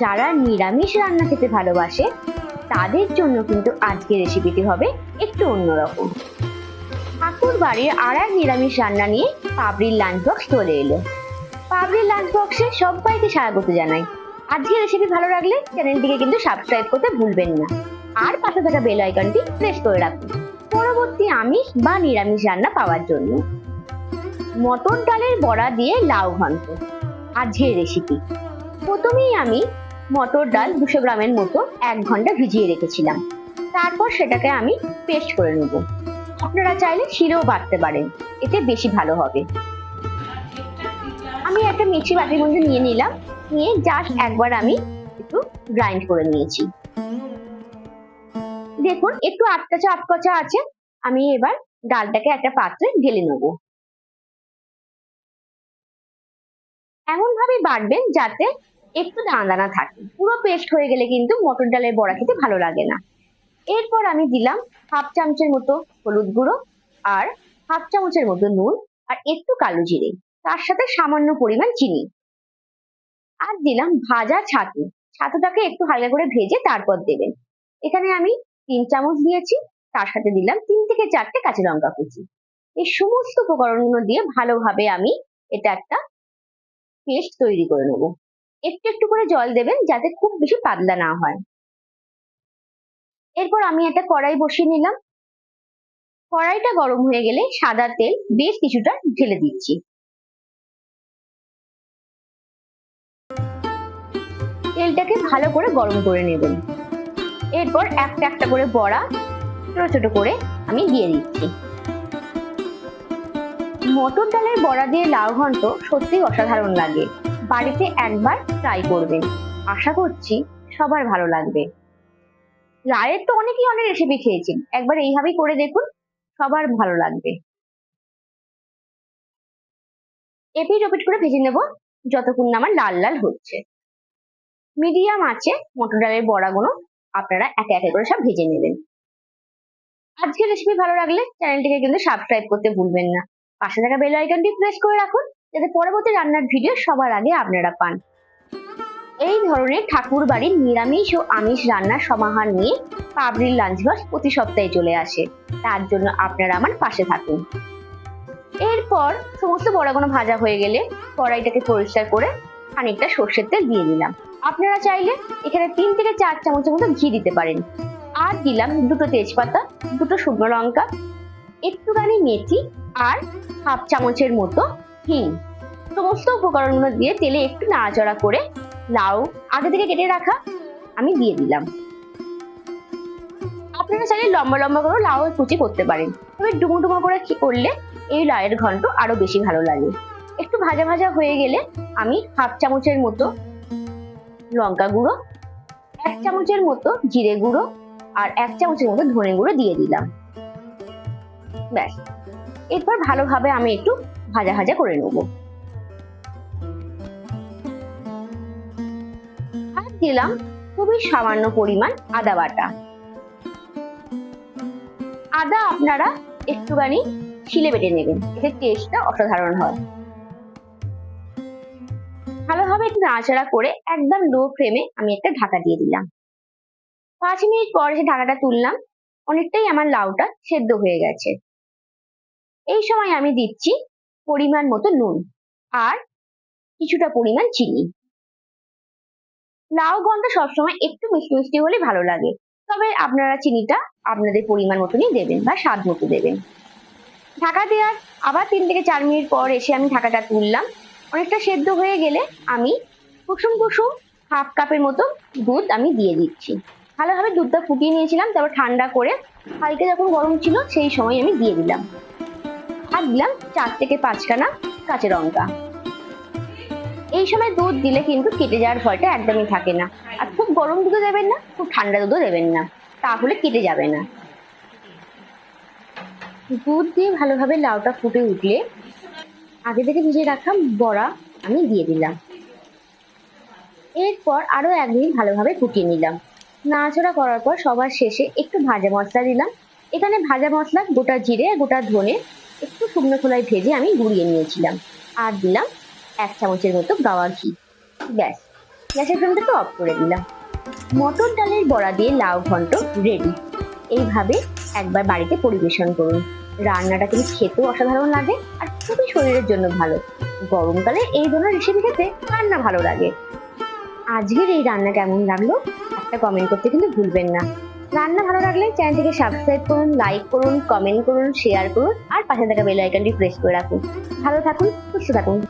যারা নিরামিষ রান্না খেতে ভালোবাসে, তাদের জন্য কিন্তু আজকের রেসিপিটি হবে একটু অন্যরকম। ঠাকুর বাড়ির আর এক নিরামিষ রান্না নিয়ে পাবড়ির লাঞ্চ বক্স চলে এলো। পাবড়ির লাঞ্চ বক্সে সবাইকে স্বাগত জানাই। আজকের রেসিপি ভালো লাগলে চ্যানেলটিকে কিন্তু সাবস্ক্রাইব করতে ভুলবেন না। আর পাশে থাকা বেল আইকনটি প্রেস করে রাখুন। পরবর্তী আমিষ বা নিরামিষ রান্না পাওয়ার জন্য। মটর ডালের বড়া দিয়ে লাউ ঘন্ট আজকের রেসিপি প্রথমেই আমি মটর ডাল দুশো গ্রামের মতো এক ঘণ্টা ভিজিয়ে রেখেছিলাম। তারপর সেটাকে আমি পেস্ট করে নেব। আপনারা চাইলে শিরেও বাটতে পারেন, এতে বেশি ভালো হবে। আমি একটা মিক্সি বাটির মধ্যে নিয়ে নিলাম, নিয়ে জাস্ট একবার আমি একটু গ্রাইন্ড করে নিয়েছি। দেখুন, একটু আটকাচা আটকাচা আছে, আমি এবার ডালটাকে একটা পাত্রে ঢেলে নেব। এমন ভাবে বাটবেন যাতে একটু দানা দানা থাকে। পুরো পেস্ট হয়ে গেলে কিন্তু মটর ডালের বড়া খেতে ভালো লাগে না। এরপর আমি দিলাম হাফ চামচের মতো হলুদ গুঁড়ো আর হাফ চামচের মতো নুন আর একটু কালো জিরে, তার সাথে সামান্য পরিমাণ চিনি। আর দিলাম ভাজা ছাতু। ছাতুটাকে একটু হালকা করে ভেজে তারপর দেবেন। এখানে আমি তিন চামচ দিয়েছি, তার সাথে দিলাম তিন থেকে চারটে কাঁচা লঙ্কা কুচি। এই সমস্ত উপকরণগুলো দিয়ে ভালোভাবে আমি এটা একটা পেস্ট তৈরি করে নেব। একটু একটু করে জল দেবেন যাতে খুব বেশি পাতলা না হয়। এরপর আমি একটা কড়াই বসিয়ে নিলাম। কড়াইটা গরম হয়ে গেলে সাদা তেল বেশ কিছুটা ঢেলে দিচ্ছি। তেলটাকে ভালো করে গরম করে নেবেন। এরপর একটা একটা করে বড়া ছোট ছোট করে আমি দিয়ে দিচ্ছি। মটর ডালের বড়া দিয়ে লাউ ঘন্ট সত্যি অসাধারণ লাগে। বাড়িতে একবার ট্রাই করবেন আশা করছি সবার ভালো লাগবে। রায়ের তো অনেকেই অনেক রেসিপি খেয়েছেন। একবার এইভাবেই করে দেখুন, সবার ভালো লাগবে। এপিট ওপিট করে ভেজে নেব, যতক্ষণ না আমার লাল লাল হচ্ছে। মিডিয়াম আছে, মটর ডালের বড়াগুলো আপনারা একে একে করে সব ভেজে নেবেন। আজকের রেসিপি ভালো লাগলে চ্যানেলটিকে কিন্তু সাবস্ক্রাইব করতে ভুলবেন না। পাশে থাকা বেল আইকনটি প্রেস করে রাখুন। যাতে পরবর্তী রান্নার ভিডিও সবার আগে আপনারা পান। এই ধরনের ঠাকুর বাড়ির নিরামিষ ও আমিষ রান্নার সমাহার নিয়ে পাবলির লাঞ্চ বক্স প্রতি সপ্তাহে চলে আসে। তার জন্য আপনারা আমার পাশে থাকুন। এরপর সমস্ত বড়াগুলো ভাজা হয়ে গেলে কড়াইটাকে পরিষ্কার করে খানিকটা সর্ষের তেল দিয়ে দিলাম। আপনারা চাইলে এখানে তিন থেকে চার চামচের মতো ঘি দিতে পারেন। আর দিলাম দুটো তেজপাতা, দুটো শুকনো লঙ্কা, একটুখানি মেথি আর হাফ চামচের মতো হিং। সমস্ত উপকরণগুলো দিয়ে তেলে একটু নাড়াচড়া করে লাউ আগে থেকে কেটে রাখা আমি দিয়ে দিলাম। আপনারা চাইলে লম্বা লম্বা করে লাউ কুচি করতে পারেন। তবে ডুমো ডুমো করে করলে এই লাউয়ের ঘন্ট আরও বেশি ভালো লাগে। একটু ভাজা ভাজা হয়ে গেলে আমি হাফ চামচের মতো লঙ্কা গুঁড়ো, এক চামচের মতো জিরে গুঁড়ো আর এক চামচের মতো ধনে গুঁড়ো দিয়ে দিলাম। ব্যাস। এরপর ভালোভাবে আমি একটু ভাজা ভাজা করে নেব। দিলাম খুবই সামান্য পরিমাণ আদা বাটা। আদা আপনারা একটুখানি শিলে বেটে নেবেন, এতে টেস্টটা অসাধারণ হয়। ভালোভাবে একটু নাড়াচাড়া করে একদম লো ফ্লেমে আমি একটা ঢাকা দিয়ে দিলাম। পাঁচ মিনিট পর যে ঢাকাটা তুললাম, অনেকটাই আমার লাউটা সেদ্ধ হয়ে গেছে। এই সময় আমি দিচ্ছি পরিমাণ মতো নুন আর কিছুটা পরিমাণ চিনি। লাউ গন্ধ সবসময় একটু মিষ্টি মিষ্টি হলে ভালো লাগে। তবে আপনারা চিনিটা আপনাদের পরিমাণ মতনই দেবেন বা স্বাদ মতো দেবেন। ঢাকা দেওয়ার আবার তিন থেকে চার মিনিট পর এসে আমি ঢাকাটা তুললাম। অনেকটা সেদ্ধ হয়ে গেলে আমি কুসুম কুসুম হাফ কাপের মতো দুধ আমি দিয়ে দিচ্ছি। ভালোভাবে দুধটা ফুটিয়ে নিয়েছিলাম, তারপর ঠান্ডা করে হালকা যখন গরম ছিল সেই সময় আমি দিয়ে দিলাম। আর দিলাম চার থেকে পাঁচখানা কাঁচা লঙ্কা। এই সময় দুধ দিলে কিন্তু কেটে যাওয়ার ভয়টা একদমই থাকে না। আর খুব গরম দুধও দেবেন না, খুব ঠান্ডা দুধও দেবেন না। তাহলে কেটে যাবে না। দুধ দিয়ে ভালোভাবে লাউটা ফুটে উঠলে আগে থেকে ভিজিয়ে রাখা বড়া আমি দিয়ে দিলাম। এরপর আরও এক ভালোভাবে ফুটিয়ে নিলাম। নাড়াচাড়া করার পর সবার শেষে একটু ভাজা মশলা দিলাম। এখানে ভাজা মশলা, গোটা জিরে, গোটা ধনে একটু শুকনো খোলায় ভেজে আমি গুঁড়িয়ে নিয়েছিলাম। আর দিলাম এক চামচের মতো গাওয়া ঘি। ব্যাস। গ্যাসের ফ্লেমটাকে অফ করে দিলাম। মটর ডালের বড়া দিয়ে লাউ ঘন্ট রেডি এইভাবে একবার বাড়িতে পরিবেশন করুন। রান্নাটা কিন্তু খেতেও অসাধারণ লাগে আর খুবই শরীরের জন্য ভালো। গরমকালে এই ধরনের রেসিপি খেতে রান্না ভালো লাগে। আজকের এই রান্না কেমন লাগল? একটা কমেন্ট করতে কিন্তু ভুলবেন না। রান্না ভালো লাগলে চ্যানেলটিকে সাবস্ক্রাইব করুন লাইক করুন কমেন্ট করুন শেয়ার করুন আর পাশে থাকা বেল আইকনটি প্রেস করে রাখুন। ভালো থাকুন, সুস্থ থাকুন।